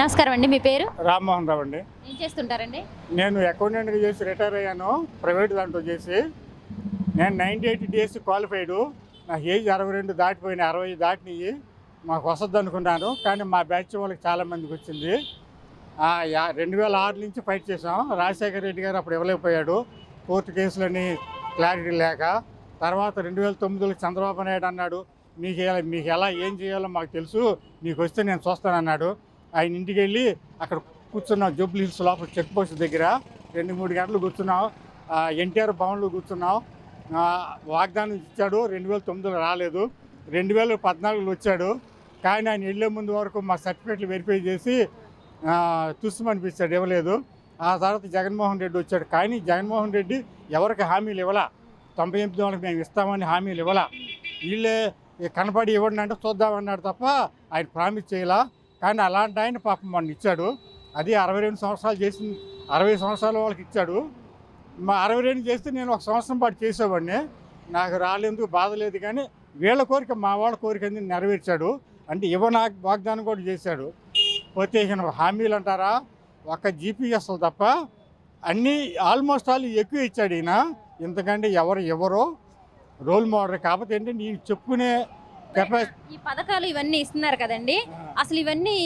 నమస్కారం అండి మీ పేరు? రామ్మోహన్ రావు అండి. ఏం చేస్తుంటారండి? నేను అకౌంటెంట్గా చేసి రిటైర్ అయ్యాను ప్రైవేట్ దాంట్లో చేసి. నేను నైంటీ ఎయిట్ డేస్ క్వాలిఫైడ్ నాకు ఏజ్ అరవై రెండు దాటిపోయిన అరవై దాటినవి మాకు వసద్దు అనుకున్నాను కానీ మా బ్యాచ్ వాళ్ళకి చాలా మందికి వచ్చింది. రెండు వేల ఆరు నుంచి ఫైట్ చేసాం రాజశేఖర రెడ్డి గారు అప్పుడు ఇవ్వలేకపోయాడు. కోర్టు కేసులని క్లారిటీ లేక. తర్వాత రెండు వేల తొమ్మిదిలో చంద్రబాబు నాయుడు అన్నాడు మీకు ఎలా మీకు ఎలా ఏం చేయాలో మాకు తెలుసు మీకు వస్తే నేను చూస్తానన్నాడు. ఆయన ఇంటికి వెళ్ళి అక్కడ కూర్చున్నాం జూబ్లీ హిల్స్ లోపల చెక్ పోస్ట్ దగ్గర రెండు మూడు గంటలు కూర్చున్నాం ఎన్టీఆర్ భవన్లో కూర్చున్నాం వాగ్దానం ఇచ్చాడు. రెండు వేల తొమ్మిదిలో రాలేదు. రెండు వేల పద్నాలుగులో వచ్చాడు. కానీ ఆయన వెళ్ళే ముందు వరకు మా సర్టిఫికెట్లు వెరిఫై చేసి ఆ, ఇవ్వలేదు. ఆ తర్వాత జగన్మోహన్ రెడ్డి వచ్చాడు. కానీ జగన్మోహన్ రెడ్డి ఎవరికి హామీలు ఇవ్వాల? తొంభై ఎనిమిది వాళ్ళకి మేము ఇస్తామని హామీలు ఇవ్వాల? వీళ్ళే కనపడి ఇవ్వండి అంటే చూద్దామన్నాడు తప్ప ఆయన ప్రామిస్ చేయాల. కానీ అలాంటి ఆయన పాపం మొన్న ఇచ్చాడు. అది అరవై రెండు సంవత్సరాలు చేసి అరవై సంవత్సరాల వాళ్ళకి ఇచ్చాడు. మా అరవై రెండు చేస్తే నేను ఒక సంవత్సరం పాటు చేసేవాడిని. నాకు రాలేందుకు బాధ లేదు కానీ వీళ్ళ కోరిక మా వాళ్ళ కోరిక అనేది నెరవేర్చాడు. అంటే ఇవ్వనా వాగ్దానం కూడా చేశాడు. ప్రత్యేకమైన హామీలు అంటారా? ఒక జీపీఎస్లు తప్ప అన్నీ ఆల్మోస్ట్ ఆల్ ఎక్కువ ఇచ్చాడు ఈయన. ఇంతకంటే ఎవరు ఎవరో రోల్ మోడల్. కాకపోతే ఏంటంటే నేను చెప్పుకునే ఈ పథకాలు ఇవన్నీ ఇస్తున్నారు కదండి. అసలు ఇవన్నీ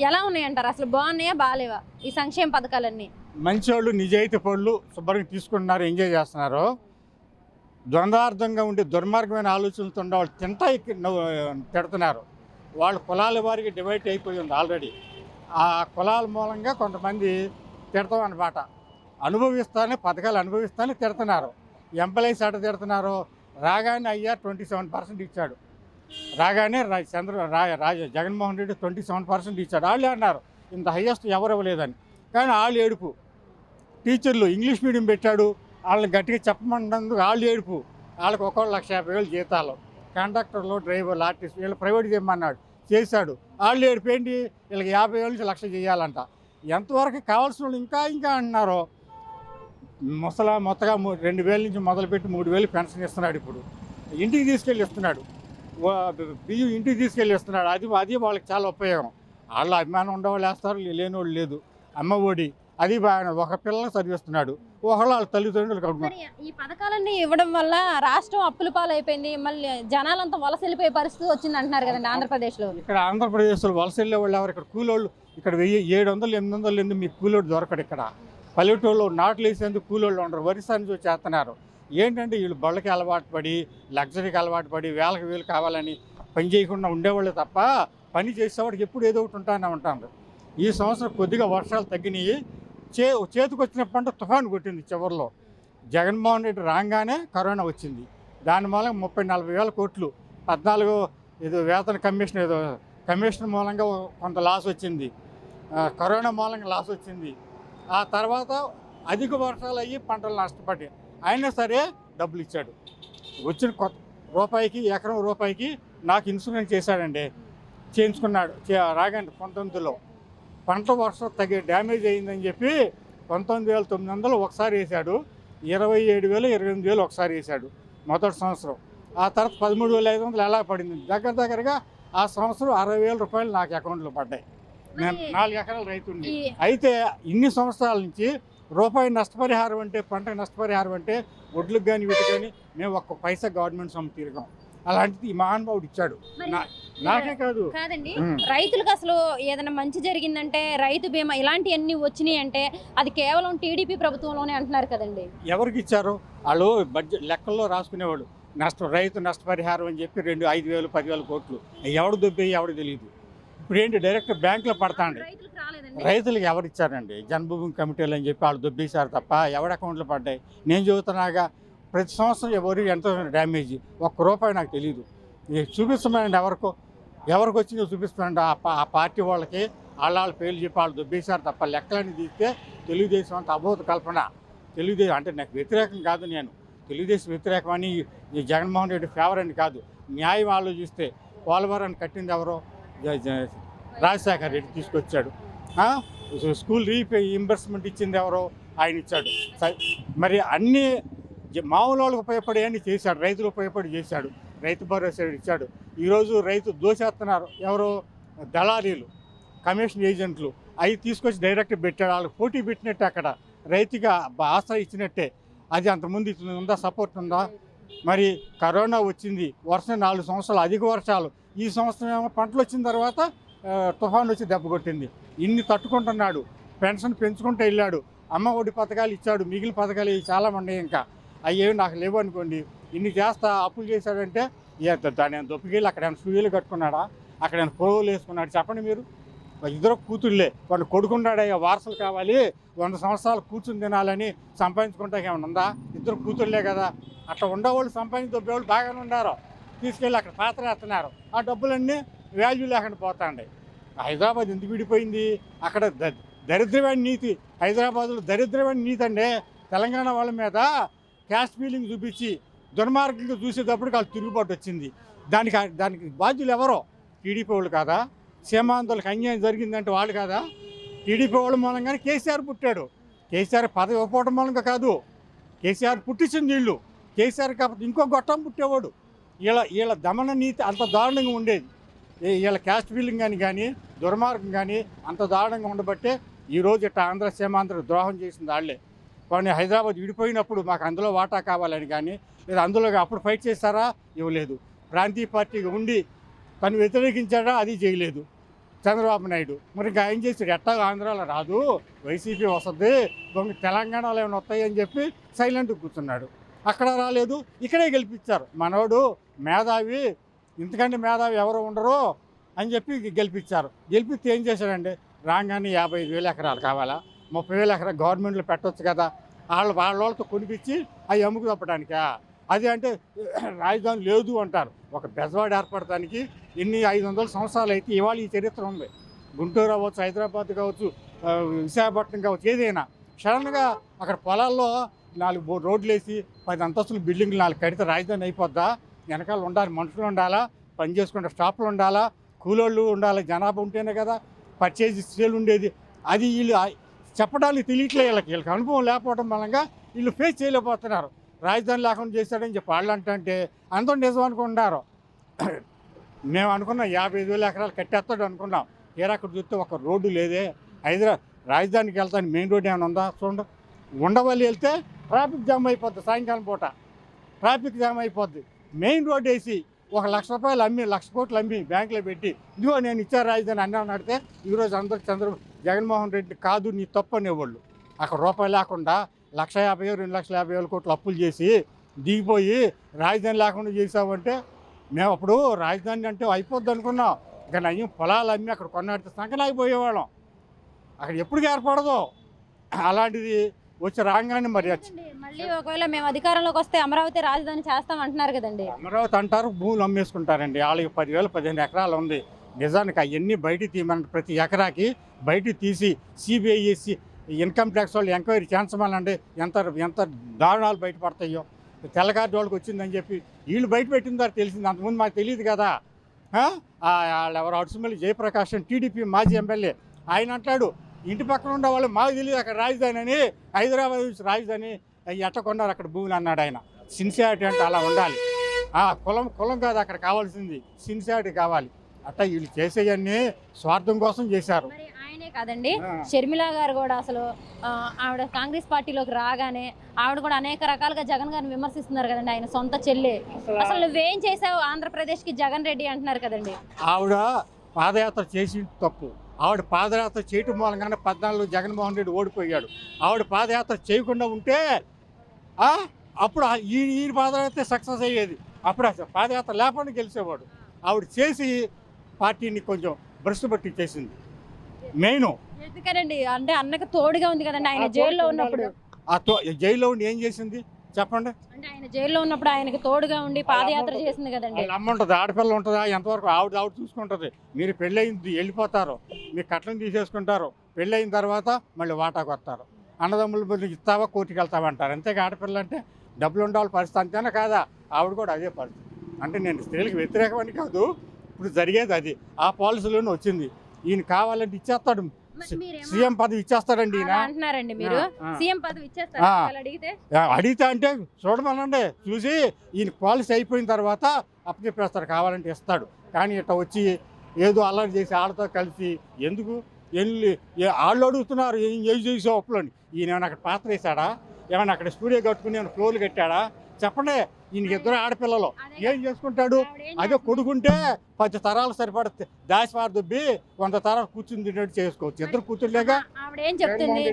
ఎలా ఉన్నాయంటారు? అసలు బాగున్నాయా? బాగాలేవా ఈ సంక్షేమ పథకాలన్నీ. మంచోళ్ళు నిజాయితీ పళ్ళు శుభ్రంగా తీసుకుంటున్నారు ఎంజాయ్ చేస్తున్నారు. ద్వంద్వార్థంగా ఉండే దుర్మార్గమైన ఆలోచనలతో వాళ్ళు తింటా తిడుతున్నారు. వాళ్ళు కులాల వారికి డివైడ్ అయిపోయి ఉంది ఆల్రెడీ. ఆ కులాల మూలంగా కొంతమంది తిడతాం అన్నమాట. అనుభవిస్తానే పథకాలు అనుభవిస్తానే తిడుతున్నారు. ఎంప్లాయీస్ ఎట తిడుతున్నారు? రాగానే అయ్యా ట్వంటీ సెవెన్ పర్సెంట్ ఇచ్చాడు. రాగానే Chandra Raja Jaganmohan Reddy twenty seven percent ఇచ్చాడు. వాళ్ళే అన్నారు ఇంత హయ్యెస్ట్ ఎవరు ఇవ్వలేదని. కానీ వాళ్ళు ఏడుపు. టీచర్లు ఇంగ్లీష్ మీడియం పెట్టాడు. వాళ్ళని గట్టిగా చెప్పమన్నందుకు వాళ్ళు ఏడుపు. వాళ్ళకి ఒకళ్ళు లక్ష యాభై వేలు జీతాలు. కండక్టర్లు డ్రైవర్లు ఆర్టిస్ట్ వీళ్ళు ప్రైవేట్ చేయమన్నాడు. చేశాడు. వాళ్ళు ఏడిపోయింది వీళ్ళకి యాభై వేల నుంచి లక్ష చేయాలంట. ఎంతవరకు కావాల్సిన వాళ్ళు ఇంకా ఇంకా అంటున్నారు? ముసలా మొత్తగా రెండు వేల నుంచి మొదలుపెట్టి మూడు వేలు పెన్షన్ ఇస్తున్నాడు ఇప్పుడు. ఇంటికి తీసుకెళ్ళి ఇస్తున్నాడు. బియ్యం ఇంటికి తీసుకెళ్ళి ఇస్తున్నాడు అది అది వాళ్ళకి చాలా ఉపయోగం. వాళ్ళ అభిమానం ఉండేవాళ్ళు వేస్తారు లేని వాళ్ళు లేదు. అమ్మ ఒడి అది బాగా ఒక పిల్లలకు చదివిస్తున్నాడు. ఒకళ్ళు వాళ్ళ తల్లిదండ్రులు కడుపుతున్నారు మరి ఈ పథకాలన్నీ ఇవ్వడం వల్ల రాష్ట్రం అప్పుల పాలైపోయింది. మళ్ళీ జనాలంతా వలస వెళ్ళిపోయే పరిస్థితి వచ్చింది అంటున్నారు కదండి ఆంధ్రప్రదేశ్లో. ఇక్కడ ఆంధ్రప్రదేశ్లో వలస వెళ్ళే వాళ్ళు ఎవరు? ఇక్కడ కూలోళ్ళు. ఇక్కడ వెయ్యి ఏడు వందలు ఎనిమిది వందలు ఎందుకు మీకు కూలోడు దొరకడు ఇక్కడ. పల్లెటూళ్ళు నాట్లు వేసేందుకు కూలోళ్ళు ఉండరు. వరిసా నుంచి వచ్చి చేస్తున్నారు. ఏంటంటే వీళ్ళు బళ్ళకి అలవాటు పడి లగ్జరీకి అలవాటు పడి వేలకు వేలు కావాలని పని చేయకుండా ఉండేవాళ్ళు తప్ప పని చేసేవాడికి ఎప్పుడు ఏదో ఒకటి ఉంటానే ఉంటాను ఈ సంవత్సరం కొద్దిగా వర్షాలు తగ్గినాయి. చే చేతికొచ్చిన పంట తుఫాను కొట్టింది చివరిలో. జగన్మోహన్ రెడ్డి రాగానే కరోనా వచ్చింది. దాని మూలంగా ముప్పై నలభై వేల కోట్లు పద్నాలుగు ఏదో వేతన కమిషన్ ఏదో కమిషన్ మూలంగా కొంత లాస్ వచ్చింది. కరోనా మూలంగా లాస్ వచ్చింది. ఆ తర్వాత అధిక వర్షాలు అయ్యి పంటలు నష్టపడి అయినా సరే డబ్బులు ఇచ్చాడు. వచ్చిన కొత్త రూపాయికి ఎకరం రూపాయికి నాకు ఇన్సూరెన్స్ చేశాడండి. చేయించుకున్నాడు. చే- రాగండి పంతొమ్మిదిలో పంట వర్షం తగ్గి డ్యామేజ్ అయిందని చెప్పి పంతొమ్మిది వేల తొమ్మిది వందలు ఒకసారి వేశాడు. ఇరవై ఏడు వేలు ఇరవై ఎనిమిది వేలు ఒకసారి వేశాడు మొదటి సంవత్సరం. ఆ తర్వాత పదమూడు వేల ఐదు వందలు ఎలా పడింది? దగ్గర దగ్గరగా ఆ సంవత్సరం అరవై వేల రూపాయలు నాకు అకౌంట్లో పడ్డాయి. నేను నాలుగు ఎకరాలు రైతుని ఈ అయితే ఇన్ని సంవత్సరాల నుంచి రూపాయి నష్టపరిహారం అంటే పంట నష్టపరిహారం అంటే ఒడ్లకు కానీ వీటికి కానీ మేము ఒక్క పైసా గవర్నమెంట్ సొమ్ము తిరగాం. అలాంటిది ఈ మహానుభావుడు ఇచ్చాడు. నాకే కాదు. కాదండి. రైతులకు అసలు ఏదైనా మంచి జరిగిందంటే రైతు బీమా ఇలాంటివన్నీ వచ్చినాయి అంటే అది కేవలం టీడీపీ ప్రభుత్వంలోనే అంటున్నారు కదండి. ఎవరికి ఇచ్చారు? వాళ్ళు బడ్జెట్ లెక్కల్లో రాసుకునేవాడు నష్ట రైతు నష్టపరిహారం అని చెప్పి రెండు ఐదు వేలు పదివేల కోట్లు. ఎవడు దొబ్బేయి ఎవడు తెలియదు ఇప్పుడు ఏంటి డైరెక్ట్ బ్యాంకులో పడతాండి రైతులకు ఎవరు ఇచ్చారండి? జన్మభూమి కమిటీలు అని చెప్పి వాళ్ళు దుబ్బేశారు తప్ప ఎవరి అకౌంట్లు పడ్డాయి? నేను చదువుతున్నాగా ప్రతి సంవత్సరం ఎవరు ఎంత డ్యామేజ్? ఒక్క రూపాయి నాకు తెలియదు ఇది ఎవరికో ఎవరికి వచ్చిందో చూపిస్తామండి ఆ పార్టీ వాళ్ళకి వాళ్ళ వాళ్ళ పేర్లు చెప్పి వాళ్ళు దుబ్బేశారు తప్ప లెక్కలని తీస్తే తెలుగుదేశం అంత అబోధ కల్పన. తెలుగుదేశం అంటే నాకు వ్యతిరేకం కాదు నేను. తెలుగుదేశం వ్యతిరేకం అని జగన్మోహన్ రెడ్డి ఫేవర్ అని కాదు. న్యాయం ఆలోచిస్తే పోలవరాన్ని కట్టింది ఎవరో? రాజశేఖర్ రెడ్డి తీసుకొచ్చాడు. స్కూల్ రీఇంబర్స్మెంట్ ఇచ్చింది ఎవరో ఆయన ఇచ్చాడు. స- మరి అన్ని మామూలు వాళ్ళకి ఉపయోగపడే అన్ని చేశాడు. రైతులు ఉపయోగపడి చేశాడు. రైతు భరోసా ఇచ్చాడు. ఈరోజు రైతు దోషేస్తున్నారు ఎవరు దళారీలు కమిషన్ ఏజెంట్లు. అవి తీసుకొచ్చి డైరెక్ట్ పెట్టాడు. వాళ్ళకి పోటీ పెట్టినట్టే అక్కడ. రైతుగా ఆశ ఇచ్చినట్టే. అది అంతకుముందు ఉందా? సపోర్ట్ ఉందా? మరి కరోనా వచ్చింది. వర్షం నాలుగు సంవత్సరాలు అధిక వర్షాలు. ఈ సంవత్సరం ఏమో పంటలు వచ్చిన తర్వాత తుఫాన్ వచ్చి దెబ్బ కొట్టింది. ఇన్ని తట్టుకుంటున్నాడు. పెన్షన్ పెంచుకుంటూ వెళ్ళాడు. అమ్మ ఒడి పథకాలు ఇచ్చాడు. మిగిలిన పథకాలు ఇవి చాలా ఉన్నాయి ఇంకా. అయ్యేవి నాకు లేవు అనుకోండి. ఇన్ని చేస్తా అప్పులు చేశాడంటే ఏ దాని దొప్పికెళ్ళి అక్కడ ఏమైనా సూర్యులు కట్టుకున్నాడా? అక్కడ ఏమైనా పొడవులు వేసుకున్నాడు? చెప్పండి మీరు. ఇద్దరు కూతుళ్ళే. వాళ్ళు కొడుకున్నాడయ్యా వారసులు కావాలి. వంద సంవత్సరాలు కూర్చుని తినాలని సంపాదించుకుంటా ఏమైనా ఉందా? ఇద్దరు కూతుళ్ళే కదా. అట్లా ఉండేవాళ్ళు సంపాదించి దొబ్బేవాళ్ళు బాగానే ఉన్నారు తీసుకెళ్ళి అక్కడ పాత్ర వేస్తున్నారు. ఆ డబ్బులన్నీ వాల్యూ లేకుండా పోతాండి హైదరాబాద్ ఎందుకు విడిపోయింది? అక్కడ ద- దరిద్రమైన నీతి హైదరాబాద్లో దరిద్రమైన నీతి అంటే తెలంగాణ వాళ్ళ మీద క్యాస్ట్ ఫీలింగ్ చూపించి దుర్మార్గంగా చూసేటప్పుడు వాళ్ళు తిరుగుబాటు వచ్చింది. దానికి దానికి బాధ్యులు ఎవరో? టీడీపీ వాళ్ళు కాదా? సీమాంధ్రులకు అన్యాయం జరిగిందంటే వాళ్ళు కాదా? టీడీపీ వాళ్ళ మూలంగానే కేసీఆర్ పుట్టాడు. కేసీఆర్ పదవి ఇవ్వకపోవడం మూలంగా కాదు. కేసీఆర్ పుట్టించింది వీళ్ళు కేసీఆర్ కాకపోతే ఇంకో గొట్టం పుట్టేవాడు. వీళ్ళ వీళ్ళ దమన నీతి అంత దారుణంగా ఉండేది. వీళ్ళ క్యాస్ట్ బిల్డింగ్ కానీ కానీ దుర్మార్గం కానీ అంత దారుణంగా ఉండబట్టే ఈరోజు ఇట్లా ఆంధ్ర సీమాంధ్ర ద్రోహం చేసింది వాళ్ళే. కానీ హైదరాబాద్ విడిపోయినప్పుడు మాకు అందులో వాటా కావాలని కానీ లేదా అందులో అప్పుడు ఫైట్ చేస్తారా ఇవ్వలేదు. ప్రాంతీయ పార్టీగా ఉండి తను వ్యతిరేకించాడా? అది చేయలేదు. చంద్రబాబు నాయుడు. మరి ఇంకా ఏం చేశాడు? ఎట్టా ఆంధ్రాలో రాదు? వైసీపీ వస్తుంది. దొంగ తెలంగాణలో ఏమైనా వస్తాయని చెప్పి సైలెంట్ కూర్చున్నాడు. అక్కడ రాలేదు. ఇక్కడే గెలిపించారు. మనోడు మేధావి ఇంతకంటే మేధావి ఎవరు ఉండరు అని చెప్పి గెలిపించారు గెలిపిస్తే ఏం చేశారండి రాగానే యాభై ఐదు వేల ఎకరాలు కావాలా? ముప్పై వేల ఎకరాలు గవర్నమెంట్లో పెట్టవచ్చు కదా. వాళ్ళ వాళ్ళ వాళ్ళతో కొనిపించి అవి అమ్ముకు తప్పడానికా అది అంటే రాజధాని లేదు అంటారు. ఒక బెజవాడ ఏర్పడటానికి ఎన్ని ఐదు వందల సంవత్సరాలు అయితే ఇవాళ ఈ చరిత్ర ఉంది. గుంటూరు అవ్వచ్చు హైదరాబాద్ కావచ్చు విశాఖపట్నం కావచ్చు ఏదైనా. సడన్గా అక్కడ పొలాల్లో నాలుగు రోడ్లు వేసి పది అంతస్తుల బిల్డింగ్లు నాలుగు కడితే రాజధాని అయిపోద్దా? వెనకాల ఉండాలి మనుషులు ఉండాలా పని చేసుకుంటే స్టాఫ్లు ఉండాలా కూలోళ్ళు ఉండాలి జనాభా ఉంటేనే కదా పర్చేజ్ సేల్ ఉండేది. అది వీళ్ళు చెప్పడానికి తెలియట్లే వీళ్ళకి వీళ్ళకి అనుభవం లేకపోవడం మూలంగా వీళ్ళు ఫేస్ చేయలేకపోతున్నారు. రాజధాని లేకుండా చేశాడని చెప్పి వాళ్ళు అంటే అందరూ నిజం అనుకుంటున్నారు. మేము అనుకున్నాం యాభై ఐదు వేల ఎకరాలు కట్టేస్తాడు అనుకున్నాం. తీరా అక్కడ చూస్తే ఒక రోడ్డు లేదే. హైదరాబాద్ రాజధానికి వెళ్తాను మెయిన్ రోడ్ ఏమైనా ఉందా చూడండి. ఉండవల్లి వెళ్తే ట్రాఫిక్ జామ్ అయిపోద్ది సాయంకాలం పూట. ట్రాఫిక్ జామ్ అయిపోద్ది. మెయిన్ రోడ్ వేసి ఒక లక్ష రూపాయలు అమ్మి లక్ష కోట్లు అమ్మి బ్యాంకులో పెట్టి ఇదిగో నేను ఇచ్చా రాజధాని అన్నా నడితే ఈరోజు అందరు చంద్ర జగన్మోహన్ రెడ్డి కాదు నీ తప్పు అనేవాళ్ళు. అక్కడ రూపాయి లేకుండా లక్ష యాభై రెండు లక్షల యాభై వేల కోట్లు అప్పులు చేసి దిగిపోయి రాజధాని లేకుండా చేసావంటే మేము అప్పుడు రాజధాని అంటే అయిపోద్ది అనుకున్నాం. కానీ అయ్యి పొలాలు అమ్మి అక్కడ కొన్నాడితే సంకనాగిపోయేవాళ్ళం. అక్కడ ఎప్పుడు ఏర్పడదు. అలాంటిది వచ్చి రాగానే మరి వచ్చి- మళ్ళీ ఒకవేళ మేము అధికారంలోకి వస్తే అమరావతి రాజధాని చేస్తాం అంటున్నారు కదండి. అమరావతి అంటారు భూములు అమ్మేసుకుంటారండి. వాళ్ళకి పదివేల పదిహేను ఎకరాలు ఉంది. నిజానికి అవన్నీ బయటికి తీయమని ప్రతి ఎకరాకి బయటికి తీసి సిబిఐ ఇన్కమ్ ట్యాక్స్ వాళ్ళు ఎంక్వైరీ చేయించమనండి. ఎంత ఎంత దారుణాలు బయటపడతాయో. తెల్లగారి వాళ్ళకి వచ్చిందని చెప్పి వీళ్ళు బయట పెట్టిందారు తెలిసింది. అంతకుముందు మాకు తెలియదు కదా. ఆ? వాళ్ళు ఎవరు అడుసుమల్లి జయప్రకాష్ అని టీడీపీ మాజీ ఎమ్మెల్యే. ఆయన అంటాడు ఇంటి పక్కన ఉండే వాళ్ళు మాకు తెలియదు అక్కడ రాజధాని అని హైదరాబాద్ నుంచి రాజధాని అయ్యి ఎట్ట కొన్నారు అక్కడ భూములు అన్నాడు ఆయన. సిన్సియారిటీ అంటే అలా ఉండాలి. ఆ కులం కులం కాదు అక్కడ కావాల్సింది సిన్సియారిటీ కావాలి. అట్ట వీళ్ళు చేసేవన్నీ స్వార్థం కోసం చేశారు. ఆయనే కాదండి. షర్మిల గారు కూడా అసలు ఆవిడ కాంగ్రెస్ పార్టీలోకి రాగానే ఆవిడ కూడా అనేక రకాలుగా జగన్ గారిని విమర్శిస్తున్నారు కదండి ఆయన సొంత చెల్లి. అసలు నువ్వేం చేసావు ఆంధ్రప్రదేశ్కి జగన్ రెడ్డి అంటున్నారు కదండి. ఆవిడ పాదయాత్ర చేసి తప్పు. ఆవిడ పాదయాత్ర చేయటం మూలంగానే పద్నాలుగు జగన్మోహన్ రెడ్డి ఓడిపోయాడు. ఆవిడ పాదయాత్ర చేయకుండా ఉంటే ఆ, అప్పుడు ఈ ఈ పాదయాత్ర సక్సెస్ అయ్యేది. అప్పుడు పాదయాత్ర లేకుండా గెలిచేవాడు. ఆవిడ చేసి పార్టీని కొంచెం భ్రష్టు పట్టించేసింది. మెయిన్ ఎందుకనండి? అంటే అన్నకు తోడుగా ఉంది కదండి ఆయన జైల్లో ఉన్నప్పుడు. ఆ జైల్లో ఉండి ఏం చేసింది? చెప్పండి. అంటే ఆయన జైల్లో ఉన్నప్పుడు ఆయనకి తోడుగా ఉండి పాదయాత్ర చేసింది కదండి. వాళ్ళ అమ్మ ఉంటుంది ఆడపిల్ల ఉంటుందా ఎంతవరకు ఆవిడ ఆవిడ చూసుకుంటుంది. మీరు పెళ్ళయింది వెళ్ళిపోతారు మీ కట్నం తీసేసుకుంటారు పెళ్ళయిన తర్వాత మళ్ళీ వాటాకు వస్తారు. అన్నదమ్ముల ఇస్తావా కోర్టుకి వెళ్తావా అంటారు అంతేగా ఆడపిల్ల అంటే డబ్బులు ఉండాలి పరిస్థితి అంతేనా కాదా? ఆవిడ కూడా అదే పరిస్థితి. అంటే నేను స్త్రీలకు వ్యతిరేకమని కాదు ఇప్పుడు జరిగేది అది. ఆ పాలసీలోనే వచ్చింది. ఈయన కావాలంటే ఇచ్చేస్తాడు. సీఎం పదవి అలా అంటున్నారండి మీరు. సీఎం పదవి ఇచ్చేస్తారు అడిగితే? అంటే చూడమనండి. చూసి ఈయన పాలసీ అయిపోయిన తర్వాత అప్పచెప్పేస్తాడు కావాలంటే ఇస్తాడు. కానీ ఇట్లా వచ్చి ఏదో అల్లరి చేసి వాళ్ళతో కలిసి ఎందుకు? వెళ్ళి వాళ్ళు అడుగుతున్నారు ఏం చేసావు అప్పులని. ఈయన ఏమైనా అక్కడ పాత్ర వేసాడా ఏమైనా అక్కడ స్టూడియో కట్టుకుని ఏమైనా ఫ్లోర్లు కట్టాడా? చెప్పండి. ఈయనకి ఇద్దరు ఆడపిల్లలు. ఏం చేసుకుంటాడు? అదే కొడుకుంటే పది తరాలు సరిపడ దాచివారు దుబ్బి వంద తరాలు కూర్చుని తిన్నట్టు చేసుకోవచ్చు. ఇద్దరు కూతుర్లేగా? ఆవిడ ఏం చెప్తుంది?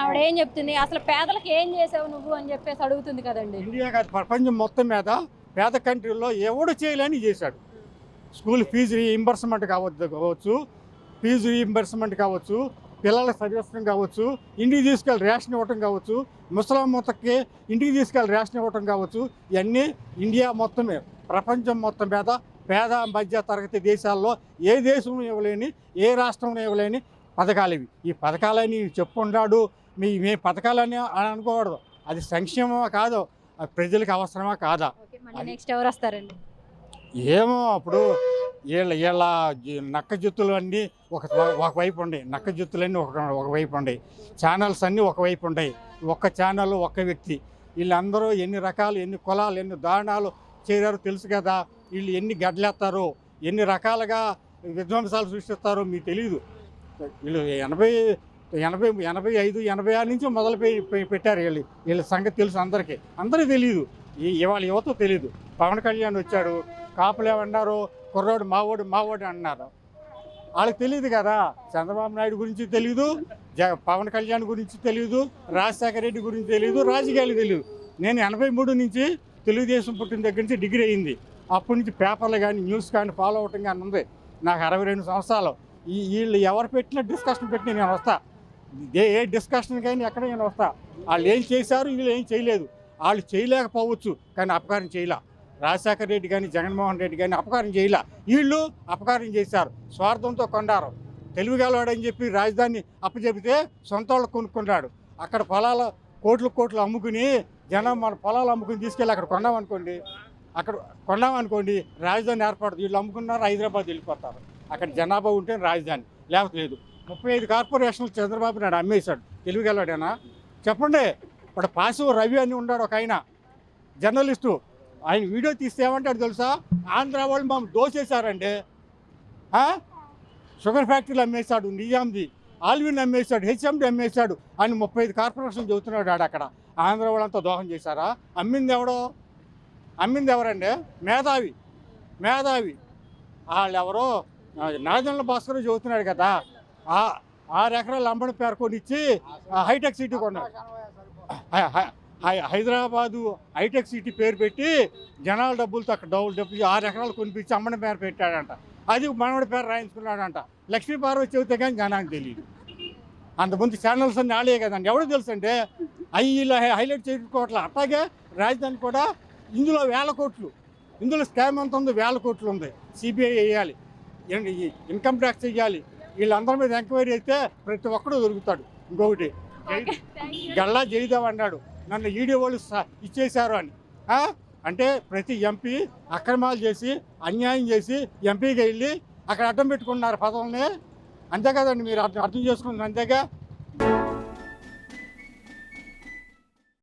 ఆవిడ ఏం చెప్తుంది? అసలు పేదలకు ఏం చేసావు నువ్వు అని చెప్పేసి అడుగుతుంది కదండి. ఇండియా కాదు ప్రపంచం మొత్తం మీద పేద కంట్రీల్లో ఎవడు చేయలేని చేశాడు. స్కూల్ ఫీజు రీఇంబర్స్మెంట్ కావచ్చు కావచ్చు ఫీజు రీఇంబర్స్మెంట్ కావచ్చు పిల్లల చదివించడం కావచ్చు ఇంటికి తీసుకెళ్ళి రేషన్ ఇవ్వటం కావచ్చు ముసలాం మొత్తకి ఇంటికి తీసుకెళ్ళి రేషన్ ఇవ్వటం కావచ్చు ఇవన్నీ ఇండియా మొత్తమే ప్రపంచం మొత్తం మీద పేద మధ్య తరగతి దేశాల్లో ఏ దేశం ఇవ్వలేని ఏ రాష్ట్రం ఇవ్వలేని పథకాలు ఇవి. ఈ పథకాలని చెప్పుకున్నాడు మీ మీ పథకాలని అని అనుకోకూడదు. అది సంక్షేమమా కాదు ప్రజలకు అవసరమా కాదా? నెక్స్ట్ ఎవరు వస్తారండి? ఏమో అప్పుడు వీళ్ళ వీళ్ళ నక్క జుత్తులు అన్నీ ఒక ఒకవైపు ఉన్నాయి నక్క జుత్తులన్నీ ఒక ఒకవైపు ఉన్నాయి ఛానల్స్ అన్నీ ఒకవైపు ఉన్నాయి ఒక్క ఛానల్ ఒక్క వ్యక్తి. వీళ్ళందరూ ఎన్ని రకాలు ఎన్ని కులాలు ఎన్ని దారుణాలు చేరారో తెలుసు కదా. వీళ్ళు ఎన్ని గడ్లేస్తారు ఎన్ని రకాలుగా విధ్వంసాలు సృష్టిస్తారో మీకు తెలియదు వీళ్ళు ఎనభై ఎనభై ఎనభై ఐదు ఎనభై ఆరు నుంచి మొదలు పెట్టారు వీళ్ళు. వీళ్ళ సంగతి తెలుసు అందరికీ. అందరికీ తెలియదు ఈ- ఇవాళ యువత తెలియదు పవన్ కళ్యాణ్ వచ్చాడు. కాపులు ఏమన్నారు? కుర్రోడు మావోడు మావోడు అన్నారు వాళ్ళకి తెలియదు కదా చంద్రబాబు నాయుడు గురించి తెలియదు జ పవన్ కళ్యాణ్ గురించి తెలియదు రాజశేఖర రెడ్డి గురించి తెలియదు రాజకీయాలు తెలియదు నేను ఎనభై మూడు నుంచి తెలుగుదేశం పుట్టిన దగ్గర నుంచి డిగ్రీ అయింది. అప్పటి నుంచి పేపర్లు కానీ న్యూస్ కానీ ఫాలో అవటం కానీ ఉంది. నాకు అరవై రెండు సంవత్సరాలు. ఈ వీళ్ళు ఎవరు పెట్టిన డిస్కషన్ పెట్టి నేను వస్తా. ఏ ఏ డిస్కషన్ కానీ ఎక్కడ నేను వస్తా. వాళ్ళు ఏం చేశారు వీళ్ళు ఏం చేయలేదు. వాళ్ళు చేయలేకపోవచ్చు కానీ అపకారం చేయలే. రాజశేఖర రెడ్డి కానీ జగన్మోహన్ రెడ్డి కానీ అపకారం చేయలే. వీళ్ళు అపకారం చేశారు. స్వార్థంతో కొన్నారు తెలివిగలవాడని చెప్పి రాజధాని అప్పచెబితే సొంత వాళ్ళు కొనుక్కున్నాడు. అక్కడ పొలాలు కోట్లు కోట్లు అమ్ముకుని జనం మన పొలాలు అమ్ముకుని తీసుకెళ్ళి అక్కడ కొన్నామనుకోండి అక్కడ కొన్నామనుకోండి రాజధాని ఏర్పడదు వీళ్ళు అమ్ముకున్నారు హైదరాబాద్ వెళ్ళిపోతారు. అక్కడ జనాభా ఉంటే రాజధాని. లేకపోతే లేదు. ముప్పై ఐదు కార్పొరేషన్లు చంద్రబాబు నాయుడు అమ్మేశాడు. తెలివిగలవాడేనా చెప్పండి. ఇప్పుడు పాసివ్ రవి అని ఉన్నాడు ఒక ఆయన. జర్నలిస్టు. ఆయన వీడియో తీస్తే ఏమంటాడు తెలుసా? ఆంధ్ర వాళ్ళు మమ్మల్ని దోచేశారండి షుగర్ ఫ్యాక్టరీలు అమ్మేశాడు నిజాంది. Alvin అమ్మేశాడు HMD అమ్మేశాడు. అని ముప్పై ఐదు కార్పొరేషన్ చెబుతున్నాడు ఆడ అక్కడ. ఆంధ్ర వాళ్ళంతా దోహం చేశారా? అమ్మింది ఎవడో? అమ్మింది ఎవరండి? మేధావి. మేధావి. వాళ్ళు ఎవరో నాజన్ల భాస్కర్ చదువుతున్నాడు కదా. ఆ ఆరు ఎకరాలు అంబడి పేర్కొని ఇచ్చి ఆ హైటెక్ సిటీ కొన్నాడు. హైదరాబాదు హైటెక్ సిటీ పేరు పెట్టి జనాల డబ్బులతో అక్కడ డబ్బులు డబ్బులు ఆరు ఎకరాలు కొనిపించి అమ్మడి పేరు పెట్టాడంట. అది మనవడి పేరు రాయించుకున్నాడంట. లక్ష్మీ పార్వతి చెబితే కానీ జనానికి తెలియదు అంతమంది ఛానల్స్ అన్ని ఆడే కదండి. ఎవడో తెలుసు అంటే అవి ఇలా హైలైట్ చేసుకోవట్లే అట్లాగే రాజధాని కూడా ఇందులో వేల కోట్లు. ఇందులో స్కామ్ ఎంత ఉంది? వేల కోట్లు ఉంది. సిబిఐ వేయాలి. ఇన్కమ్ ట్యాక్స్ వేయాలి వీళ్ళందరి మీద ఎంక్వైరీ అయితే ప్రతి ఒక్కడు దొరుకుతాడు. ఇంకొకటి గల్లా జయదేవ్ అన్నాడు. నన్ను ఈడీ వాళ్ళు ఇచ్చేశారు అని. అంటే ప్రతి ఎంపీ అక్రమాలు చేసి అన్యాయం చేసి ఎంపీకి వెళ్ళి అక్కడ అడ్డం పెట్టుకున్నారు పదవుల్ని. అంతే కదండి మీరు అర్థం అర్థం అంతేగా.